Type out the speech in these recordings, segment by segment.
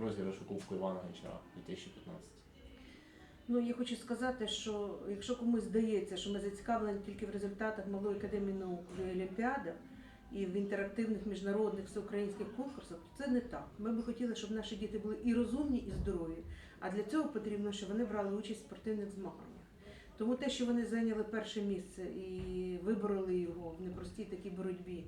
розіграшу Кубку Івана Гончара 2015. Ну, я хочу сказати, що якщо комусь здається, що ми зацікавлені тільки в результатах Малої академії наук в Олімпіадах і в інтерактивних міжнародних всеукраїнських конкурсах, то це не так. Ми би хотіли, щоб наші діти були і розумні, і здорові. А для цього потрібно, щоб вони брали участь в спортивних змаганнях. Тому те, що вони зайняли перше місце і вибороли його в непростій такій боротьбі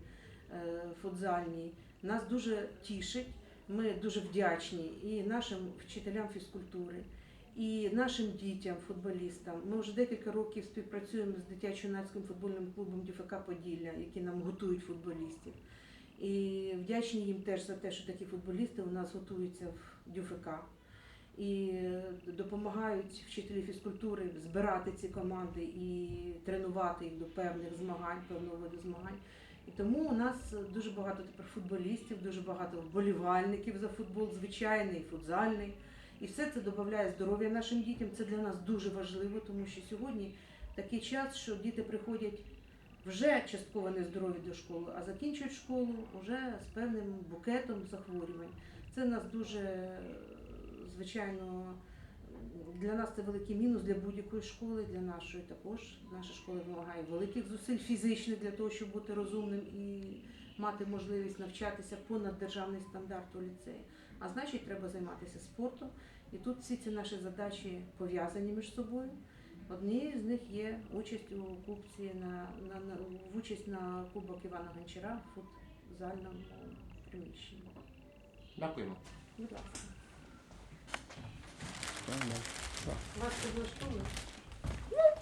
е, футзальній, нас дуже тішить. Ми дуже вдячні і нашим вчителям фізкультури, і нашим дітям, футболістам. Ми вже декілька років співпрацюємо з дитячо-юнацьким футбольним клубом ДЮФК Поділля, які нам готують футболістів. І вдячні їм теж за те, що такі футболісти у нас готуються в ДЮФК. І допомагають вчителі фізкультури збирати ці команди і тренувати їх до певних змагань, певного виду змагань. І тому у нас дуже багато тепер футболістів, дуже багато вболівальників за футбол, звичайний, футзальний. І все це додає здоров'я нашим дітям. Це для нас дуже важливо, тому що сьогодні такий час, що діти приходять вже частково нездорові до школи, а закінчують школу вже з певним букетом захворювань. Це нас дуже, е, звичайно, для нас це великий мінус для будь-якої школи, для нашої також. Наша школа вимагає великих зусиль фізичних для того, щоб бути розумним і мати можливість навчатися понад державний стандарт у ліцеї. А значить, треба займатися спортом. І тут всі ці наші задачі пов'язані між собою. Однією з них є участь у кубці на, на, на в участь на Кубок Івана Гончара в футзальному приміщенні. Дякуємо. Будь ласка. Правильно. Вас це влаштовує?